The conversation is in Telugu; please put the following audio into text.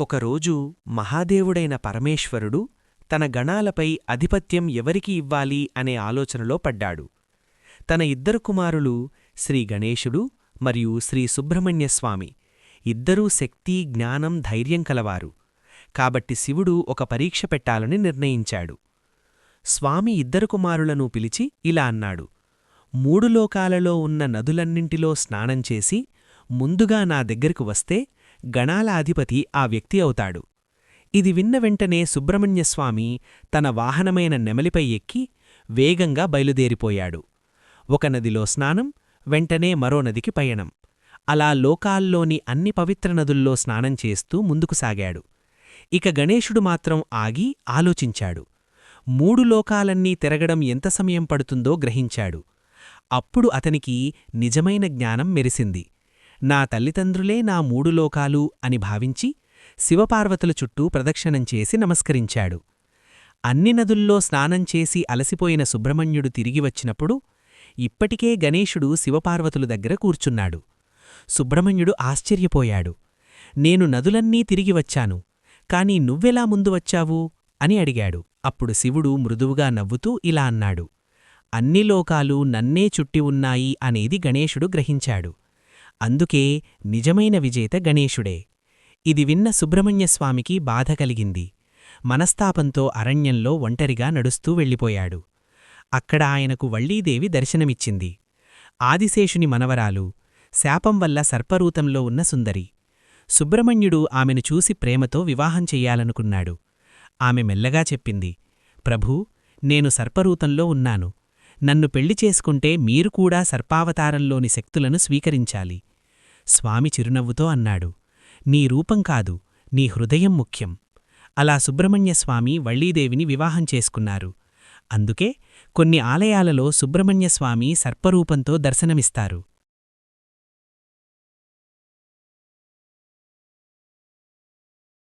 ఒకరోజు మహాదేవుడైన పరమేశ్వరుడు తన గణాలపై అధిపత్యం ఎవరికి ఇవ్వాలి అనే ఆలోచనలో పడ్డాడు. తన ఇద్దరు కుమారులు శ్రీ గణేశుడు మరియు శ్రీ సుబ్రహ్మణ్యస్వామి. ఇద్దరూ శక్తి జ్ఞానం ధైర్యం కలవారు. కాబట్టి శివుడు ఒక పరీక్ష పెట్టాలని నిర్ణయించాడు. స్వామి ఇద్దరు కుమారులను పిలిచి ఇలా అన్నాడు. మూడు లోకాలలో ఉన్న నదులన్నింటిలో స్నానం చేసి ముందుగా నా దగ్గరకు వస్తే గణాల అధిపతి ఆ వ్యక్తి అవుతాడు. ఇది విన్న వెంటనే సుబ్రహ్మణ్యస్వామి తన వాహనమైన నెమలిపై ఎక్కి వేగంగా బయలుదేరిపోయాడు. ఒక నదిలో స్నానం వెంటనే మరో నదికి పయనం. అలా లోకాల్లోని అన్ని పవిత్ర నదుల్లో స్నానం చేస్తూ ముందుకు సాగాడు. ఇక గణేశుడు మాత్రం ఆగి ఆలోచించాడు. మూడు లోకాలన్నీ తిరగడం ఎంత సమయం పడుతుందో గ్రహించాడు. అప్పుడు అతనికి నిజమైన జ్ఞానం మెరిసింది. నా తల్లిదండ్రులే నా మూడు లోకాలు అని భావించి శివపార్వతుల చుట్టూ ప్రదక్షిణం చేసి నమస్కరించాడు. అన్ని నదుల్లో స్నానం చేసి అలసిపోయిన సుబ్రహ్మణ్యుడు తిరిగి వచ్చినప్పుడు ఇప్పటికే గణేశుడు శివపార్వతుల దగ్గర కూర్చున్నాడు. సుబ్రహ్మణ్యుడు ఆశ్చర్యపోయాడు. నేను నదులన్నీ తిరిగి వచ్చాను కాని నువ్వెలా ముందు వచ్చావు? అని అడిగాడు. అప్పుడు శివుడు మృదువుగా నవ్వుతూ ఇలా అన్నాడు. అన్ని లోకాలు నన్నే చుట్టి ఉన్నాయి అనేది గణేశుడు గ్రహించాడు. అందుకే నిజమైన విజేత గణేశుడే. ఇది విన్న సుబ్రహ్మణ్యస్వామికి బాధ కలిగింది. మనస్తాపంతో అరణ్యంలో ఒంటరిగా నడుస్తూ వెళ్ళిపోయాడు. అక్కడ ఆయనకు వళ్ళీదేవి దర్శనమిచ్చింది. ఆదిశేషుని మనవరాలు శాపం వల్ల సర్పరూతంలో ఉన్న సుందరి. సుబ్రహ్మణ్యుడు ఆమెను చూసి ప్రేమతో వివాహం చెయ్యాలనుకున్నాడు. ఆమె మెల్లగా చెప్పింది ప్రభూ నేను సర్పరూతంలో ఉన్నాను. నన్ను పెళ్ళి చేసుకుంటే మీరు కూడా సర్పావతారంలోని శక్తులను స్వీకరించాలి. స్వామి చిరునవ్వుతో అన్నాడు. నీ రూపం కాదు నీ హృదయం ముఖ్యం. అలా సుబ్రహ్మణ్యస్వామి వళ్ళీదేవిని వివాహం చేసుకున్నారు. అందుకే కొన్ని ఆలయాలలో సుబ్రహ్మణ్యస్వామి సర్పరూపంతో దర్శనమిస్తారు.